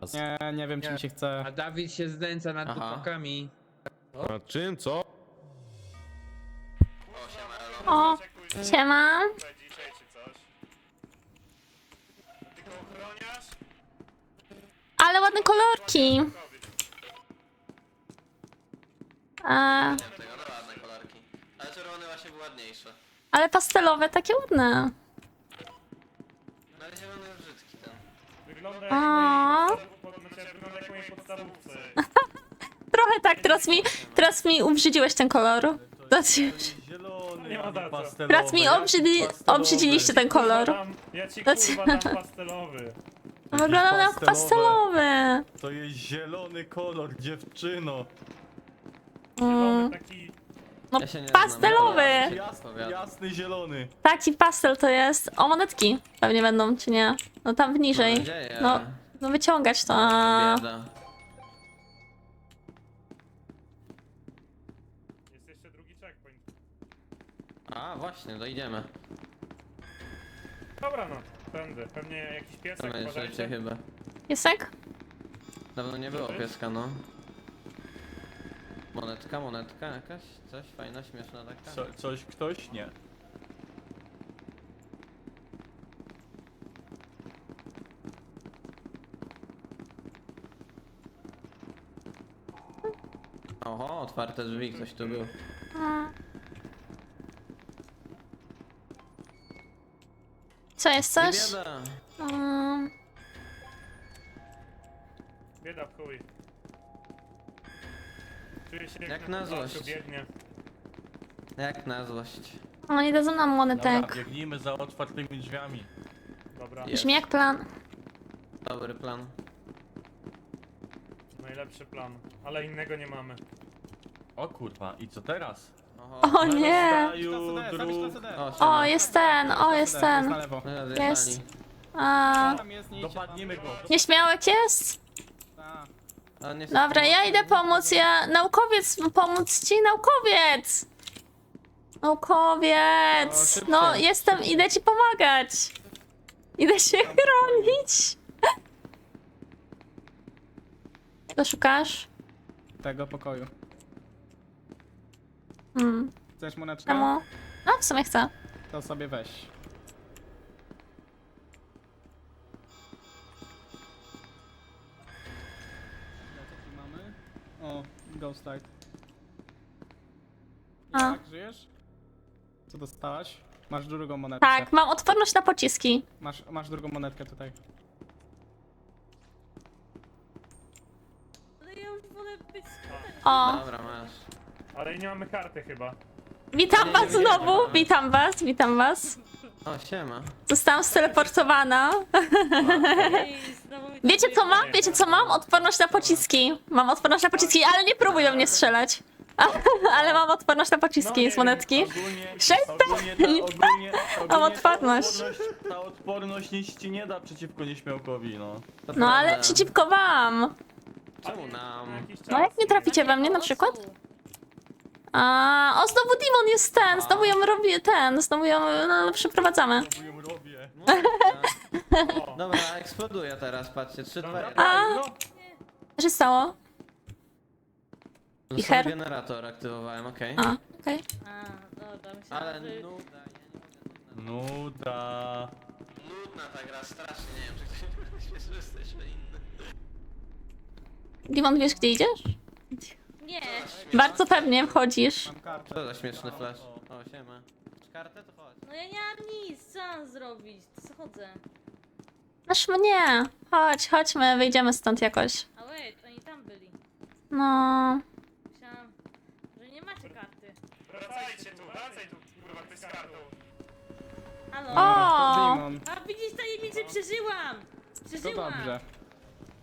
raz. Nie, nie wiem czy Nie. mi się chce. A Dawid się zdęca nad Aha. chłopakami. A czym, co? O, siema. Ale ładne kolorki. A, Tego, no ładne kolorki. Ale czerwony właśnie był ładniejszy. ale pastelowe, takie ładne. No ale zielony jest brzydki. Wygląda jak A. podstawówce. Wygląda jak mojej podstawówce. Trochę tak, teraz mi, teraz mi ubrzydziłeś ten kolor. Znaczy, Zielony, Nie ma a za co. pastelowy. Teraz mi obrzydli, obrzydziliście ten kolor. Dam, ja ci kurwa dam pastelowy. Pastelowe. pastelowy. To jest zielony kolor, dziewczyno. Mm, Taki... no Ja się nie pastelowy. znam, Jasny, jasny zielony. Taki pastel to jest. O, monetki pewnie będą, czy nie? No tam Mam niżej. nadzieję. No, no wyciągać to. A, Bieda. Jest jeszcze drugi checkpoint. A, właśnie, dojdziemy. Dobra no, tędy. Pewnie jakiś piesek To jest uważajcie. życie chyba. Piesek? Dawno nie było pieska, no. Monetka, monetka jakaś? Coś fajna, śmieszna taka? Co, coś ktoś? Nie. Oho, otwarte drzwi, ktoś tu był. A. Co jest coś? bieda. Mm, Bieda w chuj. Czuję się Jak na na placu złość. Jak na złość. o, nie dadzą nam Dobra, monetek. biegnijmy za otwartymi drzwiami. Dobra, Je- Brzmi jak plan. Dobry plan. najlepszy plan. Ale innego nie mamy. O kurwa, i co teraz? Oho. O nie! O, O, siema. jest ten, o, jest ten. No, Jest. zjechali. A, jest. Dopadniemy go. nieśmiałek jest? A, A, nie Dobra, ja idę pomóc, ja... Naukowiec, pomóc ci, naukowiec! O, Naukowiec! szybciej, No, jestem, idę ci pomagać. Idę się chronić. Co szukasz? tego pokoju. Hmm, Chcesz moneczkę? czemu? No, w sumie chcę. To sobie weź. O, Ghost Light. A. Jak, żyjesz? Co dostałaś? Masz drugą monetkę. Tak, mam odporność na pociski. Masz, masz drugą monetkę tutaj. O, Dobra, masz. Ale nie mamy karty chyba. witam was znowu, witam was, witam was. O, siema. Zostałam steleportowana. Wiecie co mam? Wiecie co mam? Odporność na pociski. Mam odporność na pociski, ale nie próbują mnie strzelać. Ale mam odporność na pociski z monetki. Ogólnie, Przestań! ogólnie, ta, ogólnie, ogólnie odporność. Ta odporność, ta odporność nic ci nie da przeciwko nieśmiałkowi, no. To No ale prawda. przeciwko wam. Czemu nam? No jak nie traficie we mnie na przykład? A, o znowu Dimon jest ten, znowu ją robię ten, znowu ją no, przeprowadzamy. Znowu ją robię. Dobra, eksploduje teraz, patrzcie, 3, 2, 1. A, no, co się stało? No, Wicher? generator aktywowałem, okej. A, okej. A, dobra, myślałam, Ale że... nuda, ja nie mogę Nuda. Nudna ta gra, strasznie, nie wiem, czy ktoś śmieszny jesteśmy inny. Dimon, wiesz gdzie idziesz? Nie, Bardzo pewnie wchodzisz. Mam kartę. Co za śmieszny flash. O, siema. Masz kartę, to chodź. no ja nie mam nic, co mam zrobić? To schodzę. Masz mnie. Chodź, chodźmy, wyjdziemy stąd jakoś. A wait, oni tam byli. No. Myślałam, że nie macie karty. wracajcie tu, wracaj tu, kurwa, ty z kartą. Halo? O! A widzisz, tajemnicę przeżyłam! To Przeżyłam! dobrze.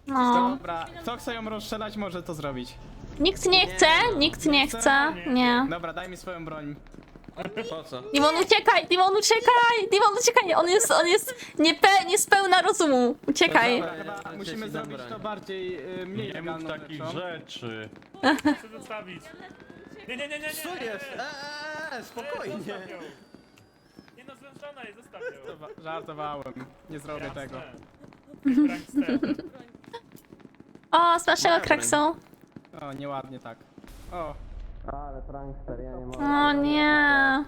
No. Dobra, kto chce ją rozstrzelać, może to zrobić. Nikt nie chce, nikt nie chce. Nie. Dobra, daj mi swoją broń. Po co? Dimon, uciekaj! Dimon, uciekaj! Dimon, uciekaj! On jest, on jest niepe, niespełna rozumu. Uciekaj. Dobra, chyba musimy zrobić to bardziej, y, mniej Nie mów legalną takich rzeczą. rzeczy. Chcę zostawić. Nie, nie, nie, nie, nie. Co jest? Eee, spokojnie. Zostaw ją. Nie no, związana jest, zostaw ją. Żartowa- Żartowałem. Nie zrobię tego. Prankster. O, smacznego kraksu. O, nieładnie tak. O, Ale prankster, ja nie mogę. O nie.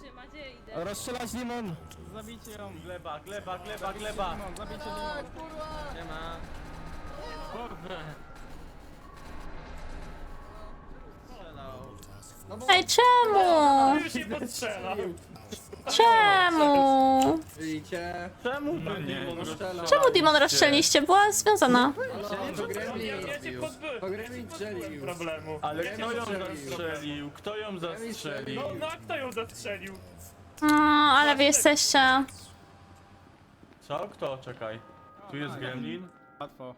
Trzyma, gdzie idę? Rozstrzelać limon! zabijcie ją. Gleba, gleba, gleba, gleba. Limon, zabijcie limon. Nie ma. Ej, czemu? Już się podstrzela. Czemu? Widzicie? Czemu No nie, no rozstrzela? Czemu Demon rozstrzeliście? Była związana. To Gremlin zrobił. pozbyłem. To Gremlin strzelił. Problemu. Ale kto ją zastrzelił? Kto ją zastrzelił? No, no a kto ją zastrzelił? No, ale wy jesteście. Co? Kto? Czekaj. Tu jest gremlin? Łatwo.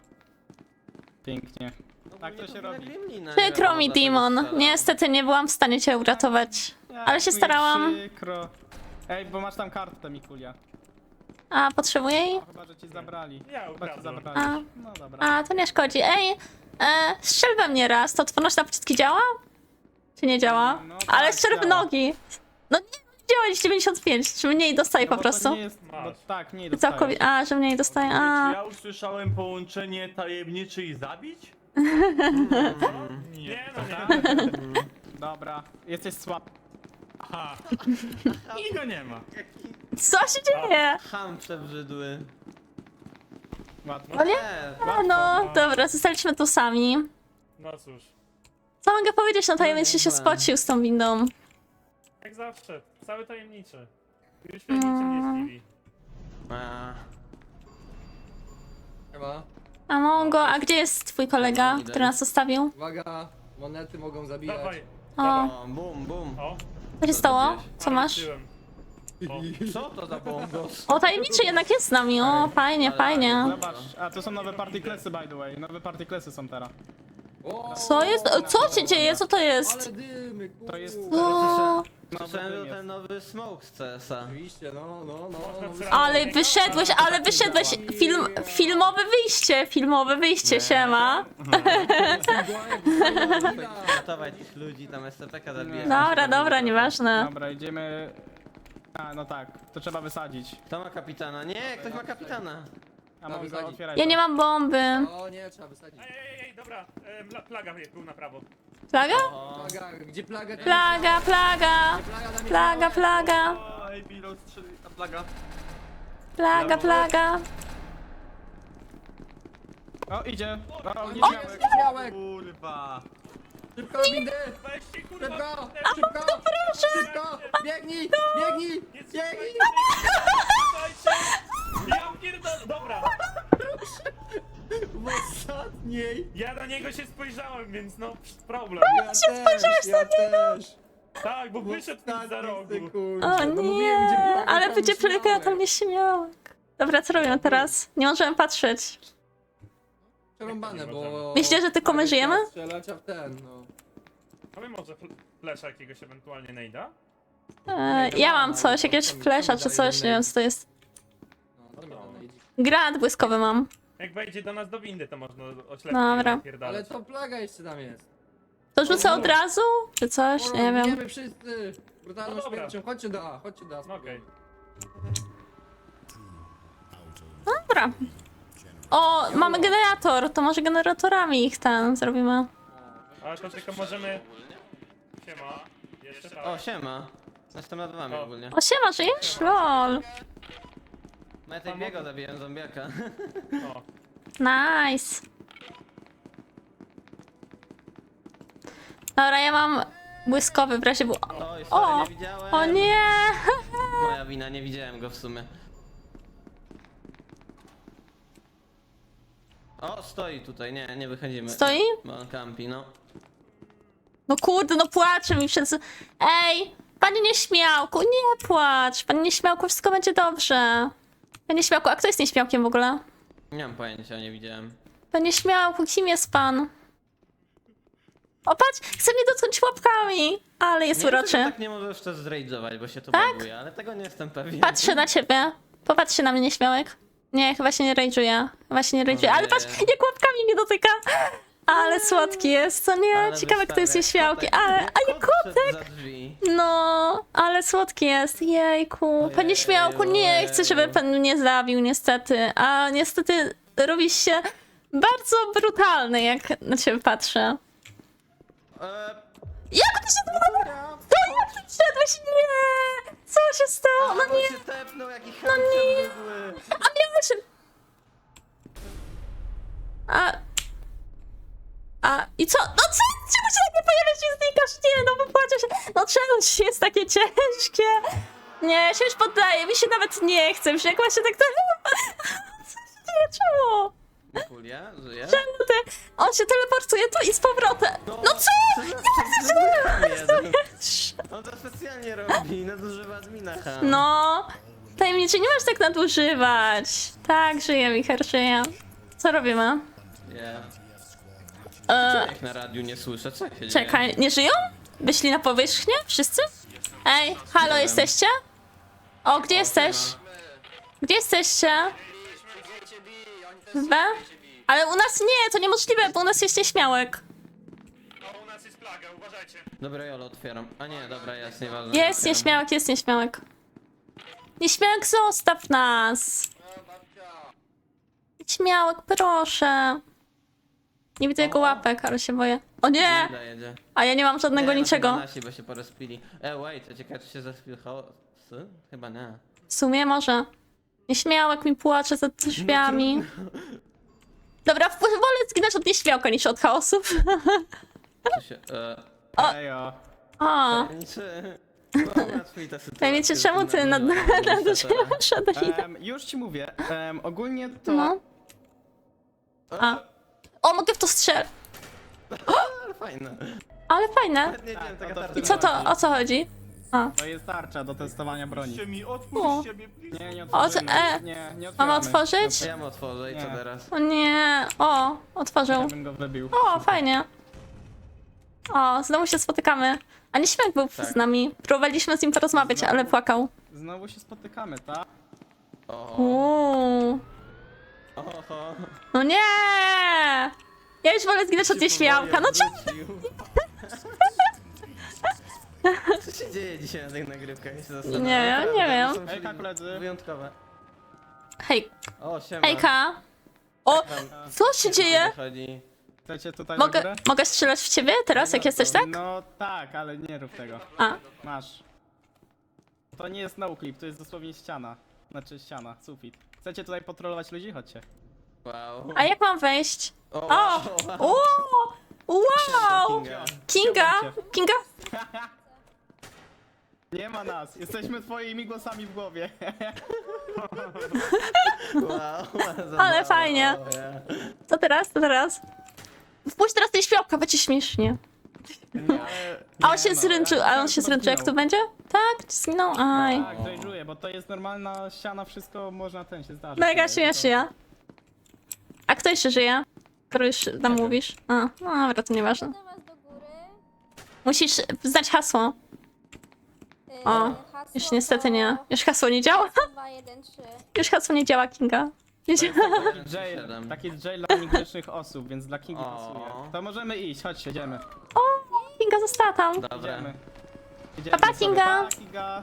Pięknie. Tak to się robi. Przykro mi, Demon. Niestety nie byłam w stanie cię uratować. Ale się starałam. Przykro. Ej, bo masz tam kartę, Mikulia. A, potrzebuję jej? Chyba, że ci zabrali. Ja Chyba ci ukradłem. zabrali. A. No dobra. A, to nie szkodzi. Ej, e, strzel we mnie raz. To odporność na pociski działa? Czy nie działa? No Ale tak, strzel w działa. nogi. No nie działa 95, czy mniej dostaje No po bo to prostu. Nie jest, bo Masz. tak, nie dostajesz. Całkowicie. A, że mniej dostaje. Czy A. ja usłyszałem połączenie tajemniczy i zabić? Nie, no nie. Dobra, jesteś słaby. I go nie ma. Co się dzieje? Ham przebrzydły. Łatwo. O nie? A, no, dobra, zostaliśmy tu sami. No cóż. Co mogę powiedzieć? No tajemniczy się spocił z tą windą. Jak zawsze. Cały tajemniczy. Już mnie niczym nie zdziwi. A, Chyba. A Mongo, a gdzie jest twój kolega, który nas zostawił? Uwaga, monety mogą zabijać. Dawaj. O, o, bum, bum. O, co się stało? Co masz? wróciłem. Co to za bongos? O, tajemniczy jednak jest z nami. O, fajnie, fajnie. Zobacz, a to są nowe partyklesy by the way. Nowe partyklesy są teraz. O, Co jest? Co się dzieje? Co to jest? Ale dymy, kurwa. To jest- O, Że jest. ten nowy smoke z CS-a. Oczywiście, no, no, no. no. ale wyszedłeś, ale wyszedłeś. Film, filmowe wyjście, filmowe wyjście, siema. Ratować tych ludzi, tam SCP-ka zabijać. Dobra, dobra, nieważne. Dobra, idziemy... A, no tak, to trzeba wysadzić. Kto ma kapitana? Nie, ktoś ma kapitana. A mogę wysadzić. otwierać. Ja nie mam bomby. O nie, trzeba wysadzić. Ej, ej, ej, dobra. E, pla- plaga był na prawo. Plaga? Plaga, gdzie plaga? Plaga, plaga. Plaga, plaga. Strzeli, a plaga. Plaga, plaga. O, idzie. O, O, nieśmiałek. Nieśmiałek! Kurwa. Szybko, windy! Weźcie kurwa. Szybko! Szybko! Szybko! Biegnij! Biegnij! Biegnij! Słuchajcie. Ja pierdolę. Dobra. W ostatniej! Ja na niego się spojrzałem, więc no problem. Ja też, ja też! Tak, bo wyszedł mi za rogu. sekundzie. O No nie, mówiłem, gdzie plaga, ale tam będzie plaga, nieśmiałek. tam nieśmiałek. Dobra, co robimy teraz? Nie możemy patrzeć. Przerąbane, bo... Myślicie, że tylko my żyjemy? Strzelać, a w ten, no. Mamy może fl- flesza jakiegoś ewentualnie najda? E, ja mam coś, jakiegoś flesza czy coś, nie wiem co to jest. No, to mi tam najdzie. Granat błyskowy mam. Jak wejdzie do nas do windy, to można oślepić Dobra. Ale pierdalać. to plaga jeszcze tam jest. To rzucę od razu? Czy coś? Nie wiem. Wiemy wszyscy! Brutalną No dobra. śmiercią. Chodźcie do A, chodźcie do A. No okej. Dobra. O, mamy generator, to może generatorami ich ten zrobimy. Ale to tylko możemy... Siema. Jeszcze tak. O, siema. Jestem nad wami O. ogólnie. O, siema, żyjesz? Lol. Metek biego zabiłem zombiaka. O. Nice. Dobra, ja mam błyskowy w razie bu... Oj, sorry, O! nie widziałem. O nie! Moja wina, nie widziałem go w sumie. O, stoi tutaj, nie, nie wychodzimy. Stoi? Bo on campi, no. No kurde, no płacze mi przez... Ej! Panie Nieśmiałku, nie płacz! Panie Nieśmiałku, wszystko będzie dobrze. Panie Nieśmiałku, a kto jest Nieśmiałkiem w ogóle? Nie mam pojęcia, nie widziałem. Panie Nieśmiałku, kim jest pan? O patrz, chce mnie dotknąć łapkami! Ale jest Nie wiem, czy uroczy. tak nie możesz też zrage'ować, bo się to Tak? baguje, ale tego nie jestem pewien. Patrzę na ciebie. Popatrz się na mnie, Nieśmiałek. Nie, chyba się nie rage'uje. Chyba się nie rage'uje. Ale nie. patrz, jak łapkami mnie dotyka! Ale słodki jest, co nie? Ale Ciekawe, kto jest Nieśmiałkiem. kotek. Ale, a nie Kot wszedł kotek! No, ale słodki jest. Jejku. Panie Śmiałku, nie chcę, żeby pan mnie zabił, niestety. A niestety robi się bardzo brutalny, jak na ciebie patrzę. Eee, Jak ty się to To jak ty wszedłeś? Nie! Co się stało? No nie! No nie! A miałeś... A... A... I co? No co? Czemu się tak nie pojawiasz i znikasz? Nie, no bo płaczę się... No czemu ci jest takie ciężkie? Nie, się już poddaję, mi się nawet nie chce, już jak właśnie tak to... Co się dzieje? Czemu? Julia, żyje? Czemu ty? On się teleportuje tu i z powrotem. No co? On to specjalnie robi, nadużywa admina. No... Tajemniczy, nie masz tak nadużywać. Tak, żyje, Michał. Co robimy? Nie. E, Jak na radiu nie słyszę, co się dzieje? czekaj, nie żyją? Wyszli na powierzchnię? Wszyscy? Ej, halo, jesteście? O, gdzie jesteś? Gdzie jesteście? W B? Ale u nas nie, to niemożliwe, bo u nas jest nieśmiałek. No u nas jest plaga, uważajcie. Dobra, Jolo, otwieram. A nie, dobra, jest, nieważne. Jest otwieram. nieśmiałek, jest nieśmiałek. Nieśmiałek, zostaw nas! Nieśmiałek, proszę. Nie widzę jego łapek, ale się boję. O nie! Jedzie. A ja nie mam żadnego Nie, no niczego. Nasi, bo się porozpili. E, wait, a ciekawe, czy się za chwilę chaosy? Chyba nie. W sumie może. Nieśmiałek mi płacze za drzwiami. Dobra, w- wolę zginąć od nieśmiałka niż od chaosów. Co się, e... Ejo. O. No, Tajemniczy, czemu ty nad, nadużywasz Adalina? Em, już ci mówię, em, ogólnie to... No. A. O, mogę w to strzelać. Ale fajne. Ale fajne. Nie wiem, Tak, taka to- tarcza. I co to, o co chodzi? A. To jest tarcza do testowania broni. Odpuśćcie mi, O. mnie, please. Nie, nie otworzymy. e, Nie, nie Mamy otwieramy. otworzyć? Ja mu otworzę i co Nie. teraz? O nie. O, otworzył. Ja bym go wybił. O, fajnie. O, znowu się spotykamy. A nieśmiałek był Tak. z nami. Próbowaliśmy z nim porozmawiać, ale płakał. Znowu się spotykamy, tak? O, Uuu. No nie! Ja już wolę zginąć od nieśmiałka. No czemu? Wrócił. Co się dzieje dzisiaj na tych nagrywkach? Ja się Nie wiem, Naprawdę, nie wiem. są Hejka, koledzy. Wyjątkowe. Hej, O, siema. hejka. O, co się dzieje? Chodzi. Chcecie tutaj na Mogę, górę? mogę strzelać w ciebie teraz, jak jesteś tak? No tak, ale nie rób tego. A, Masz. To nie jest noclip, to jest dosłownie ściana. Znaczy ściana, sufit. Chcecie tutaj patrolować ludzi? Chodźcie. Wow. a jak mam wejść? O, O! wow. Kinga. Kinga? Kinga? Nie ma nas, jesteśmy twoimi głosami w głowie. Wow, Ale fajnie. Co teraz? Co teraz? Wpuść teraz tej świałka, będzie śmiesznie. Ale- A on się no, zręczył, a on się zręczył, jak to będzie? Tak? Zginął? Aj. Tak, dojrzuję, bo to jest normalna ściana, wszystko można ten się zdarzyć. Mega nie? śmiesznie. A kto jeszcze żyje? Skoro już tam mówisz? A, no dobra, to nieważne. Zapraszam was do góry. Musisz znać hasło. O, hasło Już niestety to nie. Już hasło nie działa? 2, 1, 3. Już hasło nie działa, Kinga. Nie działa. Jail, taki jail dla niegrzecznych osób, więc dla Kingi O. pasuje. To możemy iść, chodźcie, idziemy. O, Kinga została tam. Dobra, Idziemy. Idziemy Pa, pa, sobie. Kinga. Pa, Kinga.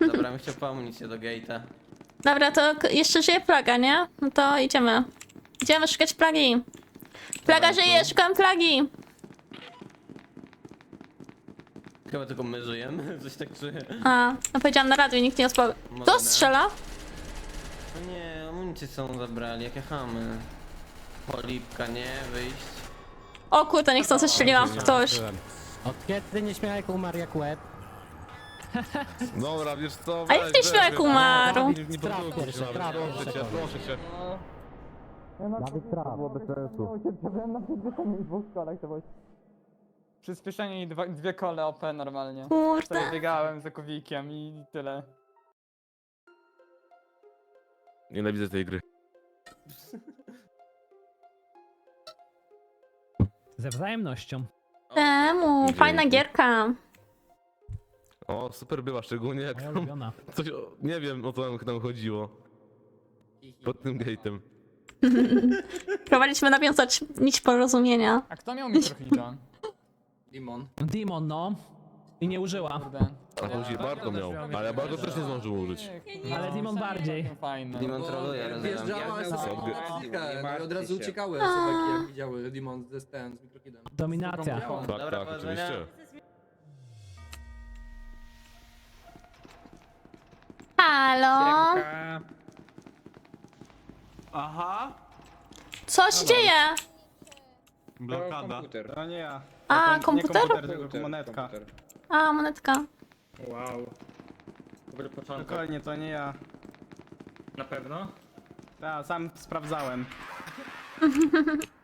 dobra, bym chciał po amunicję do gate'a. Dobra, to k- jeszcze żyje plaga, nie? No to idziemy. Idziemy szukać plagi. Plaga Dobra, żyje, to- szukam plagi. Chyba tylko my żyjemy, coś tak czuję. A, no powiedziałam na radiu i nikt nie odpowie. Może Kto nie. strzela? No nie, amunicję są zabrali, jakie chamy. Polipka, nie, wyjść. O kurde, niechcący strzeliłam w ktoś. Od kiedy nieśmiałek umarł jak łeb? Dobra, wiesz co? A jak weź, nieśmiałek weź, umarł? Nie, nie Traf podróżuj pierwszy, się, traf proszę cię, pierwszy. proszę cię. Dawid traf. To było bez sensu. Przyspieszenie i dwa, dwie kole OP normalnie. Kurde. Sobie biegałem za kowikiem i tyle. Nienawidzę tej gry. Ze wzajemnością. Temu, fajna Dzięki. gierka. O, super była, szczególnie jak Moja tam ulubiona. coś, o- nie wiem o co nam tam chodziło. Pod tym gate'em. Próbowaliśmy nawiązać nić porozumienia. A kto miał mikrohita? Dimon. Demon, no. I nie użyła. Kurde. A później Barto miał, ale Barto też nie zdążył użyć. Ale Dimon bardziej. Fajne. Demon troluje, rozumiem. No i od razu uciekały sobaki, jak widziały Demon z ten, z mikrokidem. Dominacja. Tak, Dobra, tak, powodzenia. oczywiście. Halo? Aha. Co się dzieje? Blokada. To nie ja. A, Nie komputer? komputer, tylko monetka. A, monetka. Wow. Dobry początek. Spokojnie, to nie ja. Na pewno? Ja sam sprawdzałem.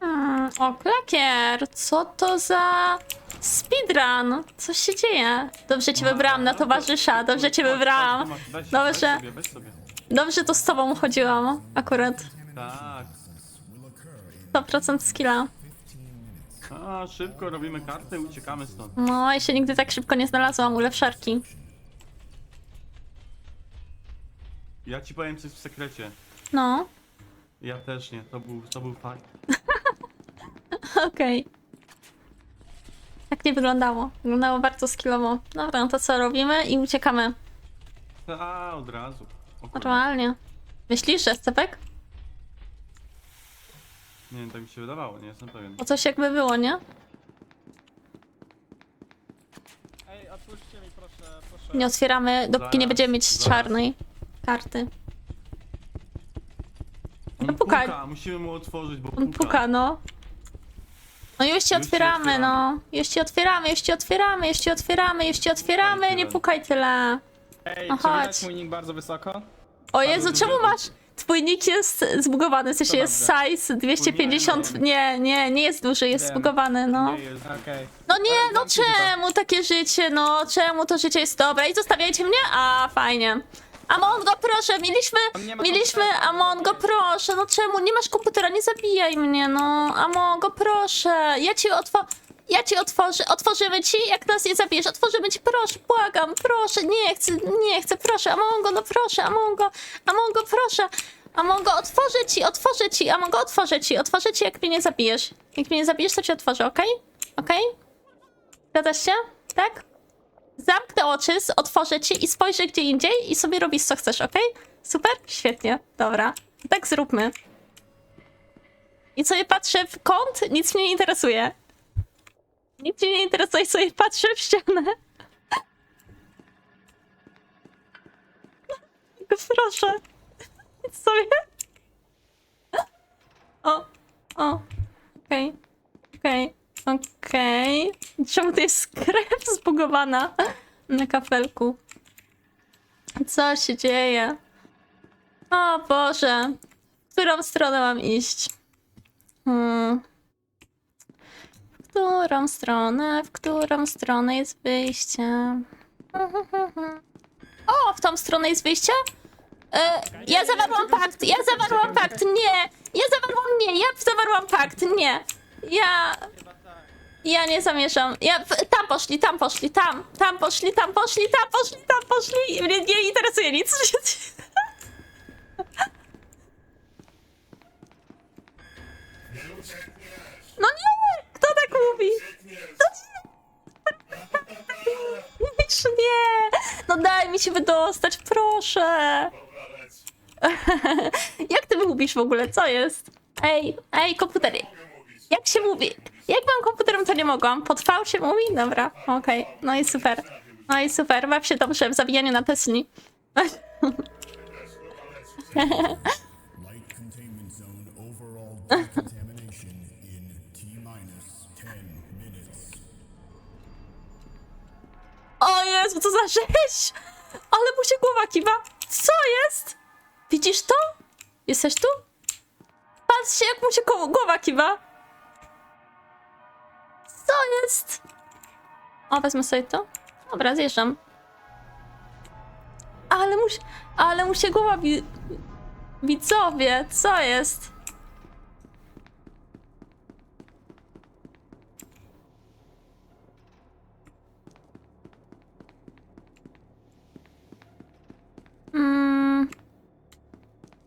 Hmm, o, klakier, co to za speedrun? Co się dzieje? Dobrze cię wybrałam na towarzysza, dobrze cię wybrałam. Dobrze, dobrze to z tobą chodziłam akurat. Tak. 100% skilla. A, szybko robimy kartę i uciekamy stąd. No, ja się nigdy tak szybko nie znalazłam u lepszarki. Ja ci powiem coś w sekrecie. No, Ja też nie, to był, to był fakt. okej. Tak nie wyglądało. Wyglądało bardzo skillowo. Dobra, no to co robimy i uciekamy. A, od razu. Normalnie. Myślisz, że scepek? Nie wiem, tak mi się wydawało, nie jestem pewien. O coś jakby było, nie? Ej, otwórzcie mi proszę, proszę. Nie otwieramy, dopóki nie Zaraz, będziemy mieć zaraz. czarnej karty. On pukaj. puka, musimy mu otworzyć, bo On puka. puka, no. No już ci Już ci otwieramy, otwieramy. no. Już ci otwieramy, już ci otwieramy, już ci otwieramy, już ci otwieramy, nie tyle. pukaj tyle. Ej, No czy widać chodź. mój nick bardzo wysoko? O Jezu, czemu masz... Twój nick jest zbugowany, w sensie jest size 250... Nie, nie, nie jest duży, jest Wiem. zbugowany, no. Nie jest. Okej. No nie, no to. czemu takie życie, no czemu to życie jest dobre? I zostawiajcie mnie? A, fajnie. Amongo, proszę, mieliśmy, On nie ma mieliśmy, komputera, Amongo, proszę, no czemu? Nie masz komputera, nie zabijaj mnie, no. Amongo, proszę, ja ci otwo... Ja ci otworzę, otworzymy ci, jak nas nie zabijesz, otworzymy ci, proszę, błagam, proszę, nie chcę, nie chcę, proszę, Amongo, no proszę, Amongo, Amongo, proszę, Amongo, otworzę ci, otworzę ci, Amongo, otworzę ci, otworzę ci, jak mnie nie zabijesz. Jak mnie nie zabijesz, to ci otworzę, okej? Okej? Zgadzasz się? Tak? Zamknę oczy, otworzę ci i spojrzę gdzie indziej i sobie robisz co chcesz, okej? Super? Świetnie, dobra. Tak zróbmy. I sobie patrzę w kąt, nic mnie nie interesuje. Nic nie interesuje, sobie patrzę w ścianę. Proszę. Idź sobie. O, o. Okej, okej, okej. Czemu to jest krew zbugowana na kafelku? Co się dzieje? O Boże. W którą stronę mam iść? Hmm. Którą stronę? W którą stronę jest wyjście? O, w tą stronę jest wyjście? E, ja zawarłam pakt, ja zawarłam pakt, nie! Ja zawarłam, nie, ja zawarłam pakt, nie! Ja... Ja nie zamierzam. Ja, tam poszli, tam poszli, tam, tam poszli, tam poszli, tam poszli, tam poszli. Mnie nie interesuje nic. No nie! Tak mówi? No nie! No daj mi się wydostać, proszę! Jak ty mówisz w ogóle? Co jest? Ej, ej, komputer. Jak się mówi? Jak mam komputerem, to nie mogłam. Pod V się mówi? Dobra, okej. No i super. No i super. Baw się dobrze w zabijaniu na Tesli. O Jezu, co za rzeź! Ale mu się głowa kiwa. Co jest? Widzisz to? Jesteś tu? Patrzcie, jak mu się głowa kiwa. Co jest? O, wezmę sobie to. Dobra, zjeżdżam. Ale mu się, ale mu się głowa wi... Widzowie, co jest?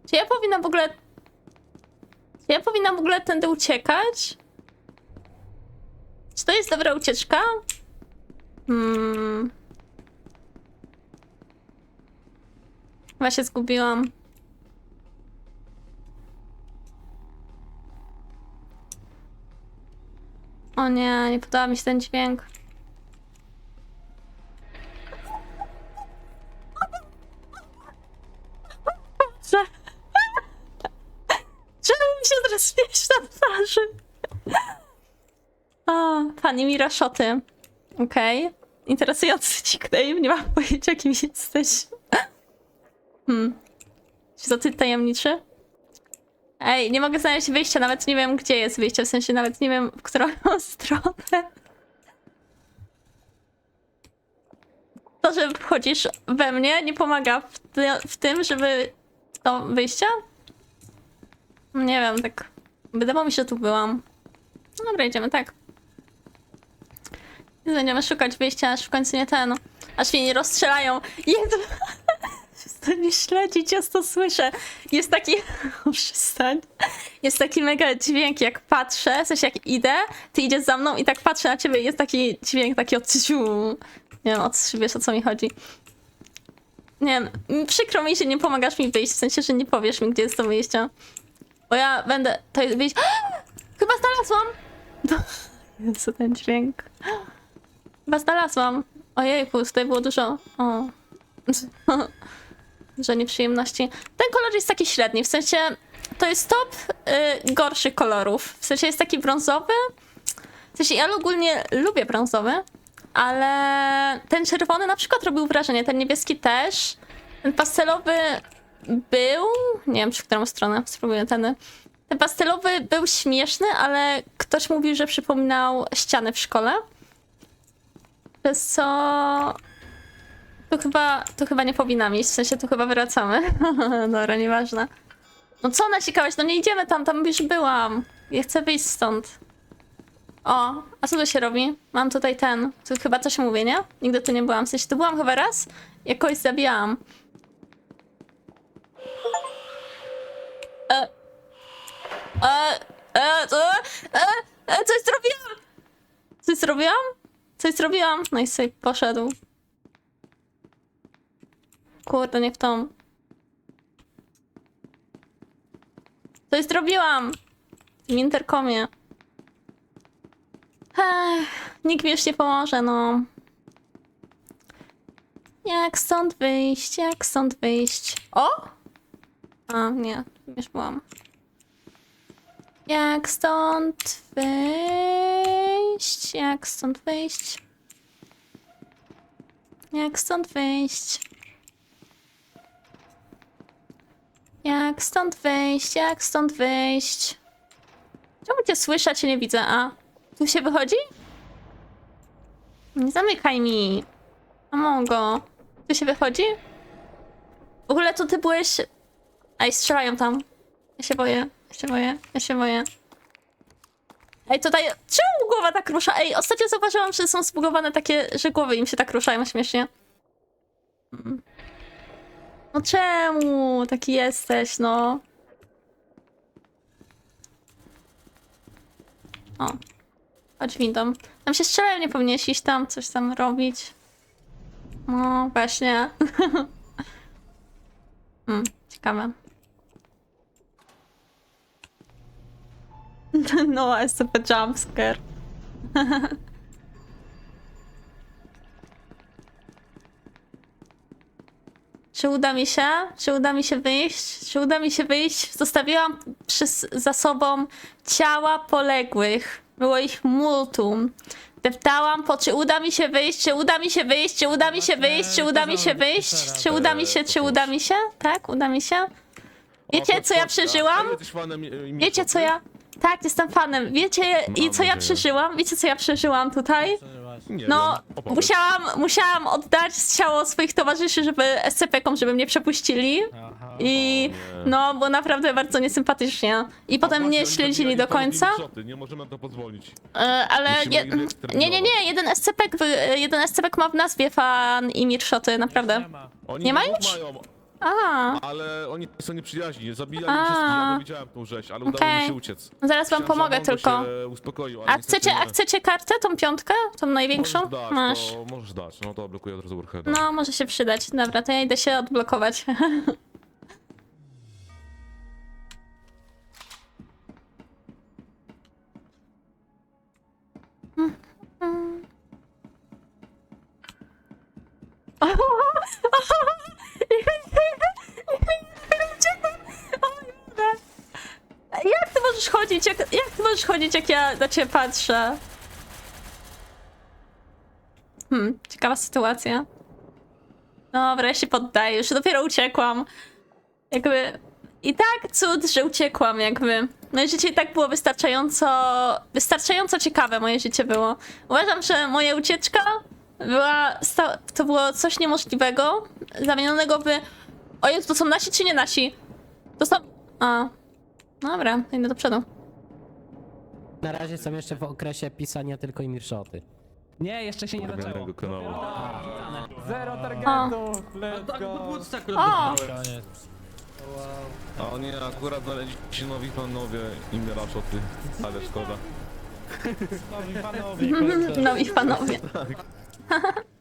Czy ja powinnam w ogóle... Czy ja powinnam w ogóle tędy uciekać? Czy to jest dobra ucieczka? Hmm... Chyba się zgubiłam. O nie, nie podoba mi się ten dźwięk. Że... Czemu mi się teraz śmieć na twarzy? O, pani Mira Szoty. Okej. Interesujący nickname, nie mam pojęcia kim jesteś. Hmm. Czy to ty tajemniczy? Ej, nie mogę znaleźć wyjścia, nawet nie wiem gdzie jest wyjście, w sensie nawet nie wiem w którą stronę. To, że wchodzisz we mnie nie pomaga w, w tym, żeby to wyjścia? Nie wiem, tak wydawało mi się, że tu byłam. No dobra, idziemy, tak. Będziemy szukać wyjścia, aż w końcu nie ten. Aż mnie nie rozstrzelają. Jezu! Przestań mnie śledzić, ja to słyszę. Jest taki... Przestań. Jest taki mega dźwięk, jak patrzę, coś jak idę, ty idziesz za mną i tak patrzę na ciebie jest taki dźwięk, taki od Nie wiem, od, wiesz o co mi chodzi. Nie wiem, przykro mi, że nie pomagasz mi wyjść, w sensie, że nie powiesz mi, gdzie jest to wyjście. Bo ja będę... To jest wyjście... Chyba znalazłam! Jezu, ten dźwięk. Chyba znalazłam. Ojejku, tutaj było dużo... O. Dużo nieprzyjemności. Ten kolor jest taki średni, w sensie to jest top y, gorszych kolorów. W sensie jest taki brązowy. W sensie ja ogólnie lubię brązowy, ale ten czerwony na przykład robił wrażenie, ten niebieski też. Ten pastelowy był. Nie wiem, czy w którą stronę spróbuję ten. Ten pastelowy był śmieszny, ale ktoś mówił, że przypominał ściany w szkole. Co tu chyba, tu chyba nie powinnam iść, w sensie tu chyba wracamy. Dobra, nieważne. No co nasikałeś? No nie idziemy tam, tam już byłam. Ja chcę wyjść stąd. O, a co tu się robi? Mam tutaj ten. Tu chyba coś mówię, nie? Nigdy tu nie byłam. W sensie tu byłam chyba raz, jakoś zabijałam. E, e, e, e, e, e, coś zrobiłam! Coś zrobiłam? Coś zrobiłam? No i sobie poszedł. Kurde, nie w tą. Coś zrobiłam! W interkomie. Ech, nikt mi już nie pomoże, no. Jak stąd wyjść? Jak stąd wyjść? O! A, nie, już byłam. Jak stąd wyjść? Jak stąd wyjść? Jak stąd wyjść? Jak stąd wyjść? Jak stąd wyjść? Czemu cię słyszę, cię nie widzę? A, tu się wychodzi? Nie zamykaj mi. A mogę. Tu się wychodzi? W ogóle to ty byłeś... Ej, strzelają tam. Ja się boję, się boję, ja się boję. Ej, tutaj... Czemu głowa tak rusza? Ej, ostatnio zauważyłam, że są zbugowane takie, że głowy im się tak ruszają śmiesznie. Mm. No czemu taki jesteś, no? O. Chodź windą. Tam się strzelają, nie powinieneś iść tam, coś tam robić. No, właśnie. hmm, ciekawe. no, SCP jumpscare. Czy uda mi się? Czy uda mi się wyjść? Czy uda mi się wyjść? Zostawiłam przez, za sobą ciała poległych. Było ich multum. Deptałam po, czy uda mi się wyjść, czy uda mi się wyjść, czy uda mi się wyjść, czy uda mi się wyjść, czy uda mi się, czy uda mi się? Tak, uda mi się? Wiecie, co ja przeżyłam? Wiecie, co ja... Tak, jestem fanem. Wiecie, i co ja przeżyłam? Wiecie, co ja przeżyłam tutaj? Nie No, wiem, opowiedz. musiałam, musiałam oddać ciało swoich towarzyszy, żeby SCP-kom, żeby mnie przepuścili. I no, bo naprawdę bardzo niesympatycznie. I potem Właśnie, mnie oni śledzili do końca. Nie możemy na to pozwolić. E, ale Musimy je, ich nie, nie, nie, jeden SCP, jeden SCP ma w nazwie fan i mirszoty, naprawdę. Nie ma. Oni Nie ma dwóch już? Mają. A, Ale oni są nieprzyjaźni, zabijali A. wszystkich, ja to widziałem tą rzeź, ale udało Okej. mi się uciec. zaraz wam Książę pomogę tylko. się uspokoił, ale A niestety chcecie, a nie. chcecie kartę, tą piątkę? Tą największą? Możesz dać, Masz. To możesz dać, no to blokuję od razu Warheada. No, może się przydać. Dobra, to ja idę się odblokować. możesz chodzić? Jak, jak ty możesz chodzić, jak ja na ciebie patrzę? Hmm, ciekawa sytuacja. Dobra, ja się poddaję, już dopiero uciekłam. Jakby... I tak cud, że uciekłam, jakby. Moje życie i tak było wystarczająco... Wystarczająco ciekawe moje życie było. Uważam, że moja ucieczka była... To było coś niemożliwego, zamienionego by... O Jezu, to są nasi czy nie nasi? To są... A... Dobra, idę do przodu. Na razie są jeszcze w okresie pisania tylko imirszoty. Nie, jeszcze się nie zaczęło. Ulubionego kanału. Zero targetów, let's Tak, go. do Woodstocku O! robię. A oni akurat znaleźli się nowi panowie i mi raszoty, ale szkoda. Nowi panowie. No i panowie.